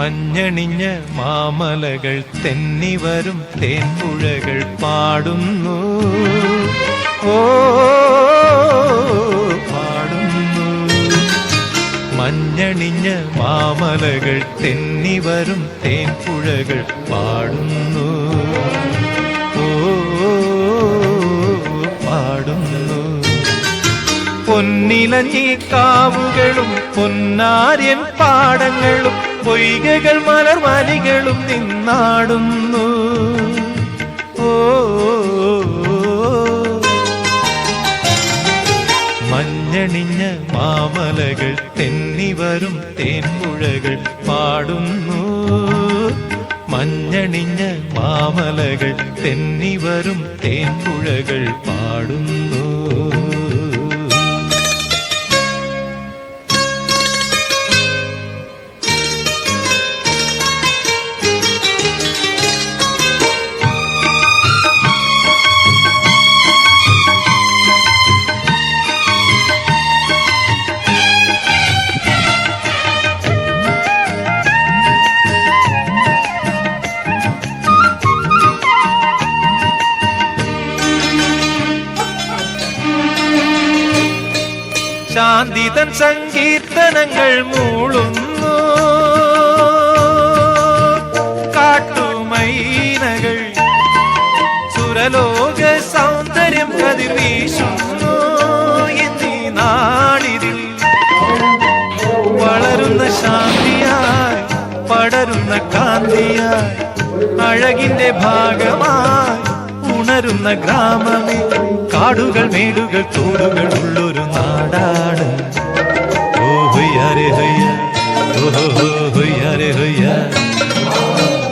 മഞ്ഞണിഞ്ഞ മാമലകൾ തെന്നിവരും തേൻപുഴകൾ പാടുന്നു. ഓ പാടുന്നു. മഞ്ഞണിഞ്ഞ മാമലകൾ തെന്നിവരും തേൻപുഴകൾ പാടുന്നു. ഓ പാടുന്നു. പൊന്നിലഞ്ഞി കാവുകളും പൊന്നാര്യൻ പാടങ്ങളും പൊയ്കകൾ മലർവാലികളും നിന്നാടുന്നു. ഓ മഞ്ഞണിഞ്ഞ മാമലകൾ തെന്നിവരും തേൻപുഴകൾ പാടുന്നു. മഞ്ഞണിഞ്ഞ മാമലകൾ തെന്നിവരും തേൻപുഴകൾ പാടുന്നു. ശാന്തിതൻ സങ്കീർത്തനങ്ങൾ മൂളുന്നു. കാട്ടുമൈനകൾ സുരലോക സൗന്ദര്യം കതിർ എന്നീ വളരുന്ന ശാന്തിയായി പടരുന്ന കാന്തിയായി അഴകിന്റെ ഭാഗമായി ഉണരുന്ന ഗ്രാമമേ കാടുകൾ മേടുകൾ തോടുകൾ ഉള്ളൊരു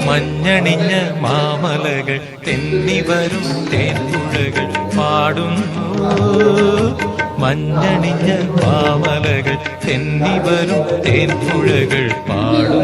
മഞ്ഞണിഞ്ഞ മാമലകൾ തെന്നി വരും തേൻപുഴകൾ പാടുന്നു. മഞ്ഞണിഞ്ഞ മാമലകൾ തെന്നി വരും തേൻപുഴകൾ പാടുന്നു.